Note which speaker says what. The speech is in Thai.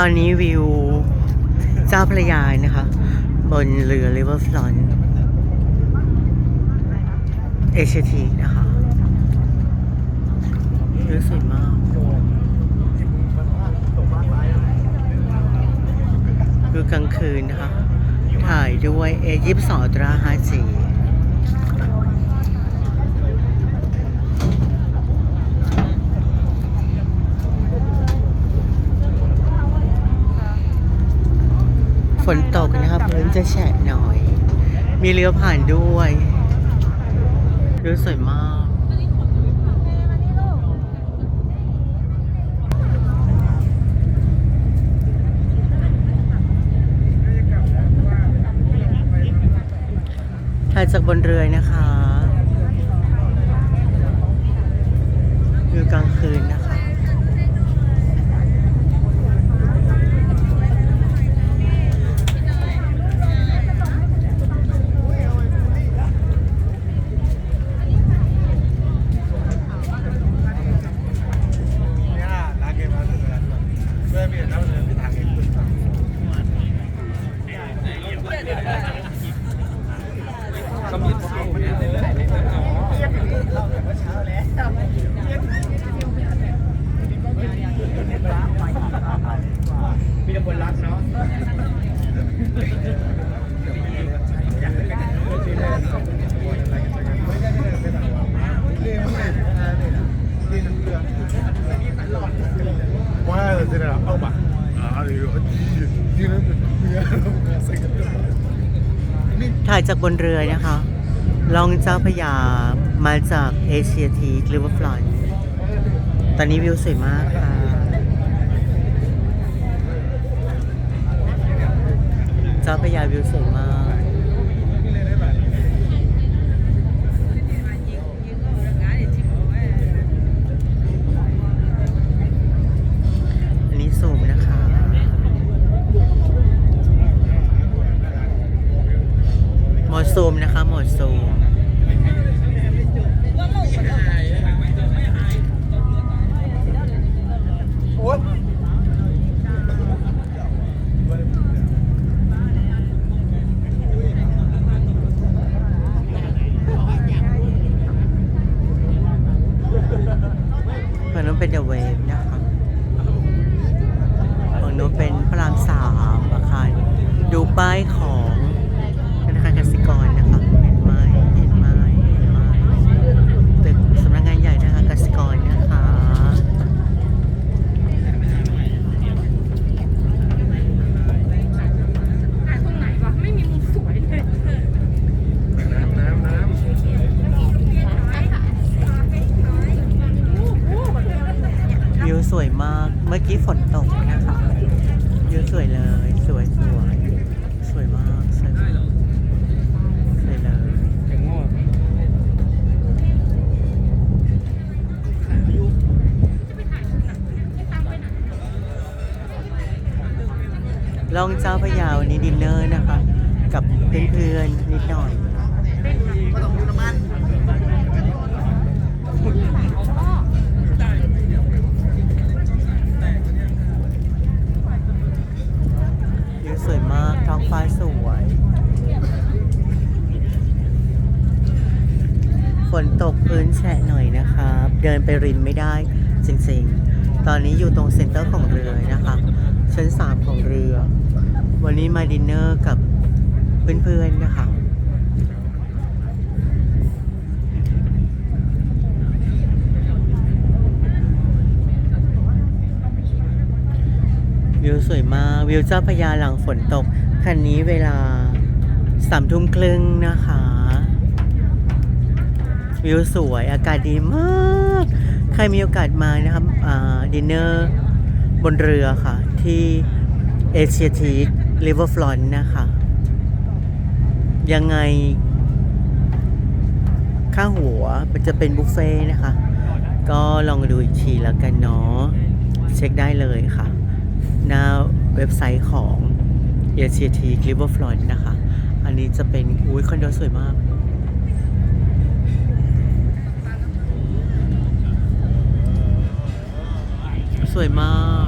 Speaker 1: ตอนนี้วิวเจ้าพระยานะคะ บนเรือ River Front เอเชียทีนะคะรู้สวยมากคือกลางคืนนะคะ ถ่ายด้วย A 2 2ตรา5 ฝนตกนะครับพื้นจะแฉะหน่อย มีเรือผ่านด้วยเรือสวยมากถ่ายจากบนเรือนะคะคือกลางคืนนะคะ
Speaker 2: มีแต่คนรักเนาะ
Speaker 3: Guarda, era opa. Ah, digo, tiene se
Speaker 1: ถ่ายจากบนเรือนะคะ ลองเจ้าพยามาจากเอเชียทีกริเวอร์ฟลอนตอนนี้วิวสวยมากค่ะ เจ้าพยาวิวสวยมาก อันนี้สูงนะคะ โหม ดซูมนะคะโหมดซูมฝั่งนู้นเป็นเดอะเวฟนะคะฝั่งนู้นเป็นพระรามสามอาคารดูป้ายของธนาคารกสิกรนะคะ เห็นไหมเห็นไหมเห็นไหมตึกสำนักงานใหญ่ธนาคารกสิกรนะคะ
Speaker 4: ถ่ายตรงไหนวะ ไม่มีมุมสวยเลย
Speaker 3: น้ำน้ำน้ำ
Speaker 1: วิวสวยมากเมื่ฝนตกนะคะวิวสวยเลย สวยสวยสวยมากสวยมากสวยเลยลองเจ้าพยาวันนี้ดินเนอร์นะคะ กับเพื่อนๆนิดหน่อย แฉะหน่อยนะครับ เดินไปริมไม่ได้จริงๆ ตอนนี้อยู่ตรงเซ็นเตอร์ของเรือนะคะ ชั้น 3 ของเรือ วันนี้มาดินเนอร์กับเพื่อนๆนะคะวิวสวยมากวิวเจ้าพระยาหลังฝนตก คันนี้เวลาสามทุ่มครึ่งนะคะ วิวสวยอากาศดีมาก ใครมีโอกาสมานะครับดินเนอร์บนเรือค่ะ ที่เอเชียทีกริเวอร์ฟลอนนะคะ ยังไง ค่าหัวมันจะเป็นบุฟเฟ่ต์นะคะ ก็ลองดูอีกทีแล้วกันเนาะเช็คได้เลยค่ะ หน้าเว็บไซต์ของ a c t c l i v e r f l o n นะคะ อันนี้จะเป็นอุ้ยคอนโดสวยมาก สวยมาก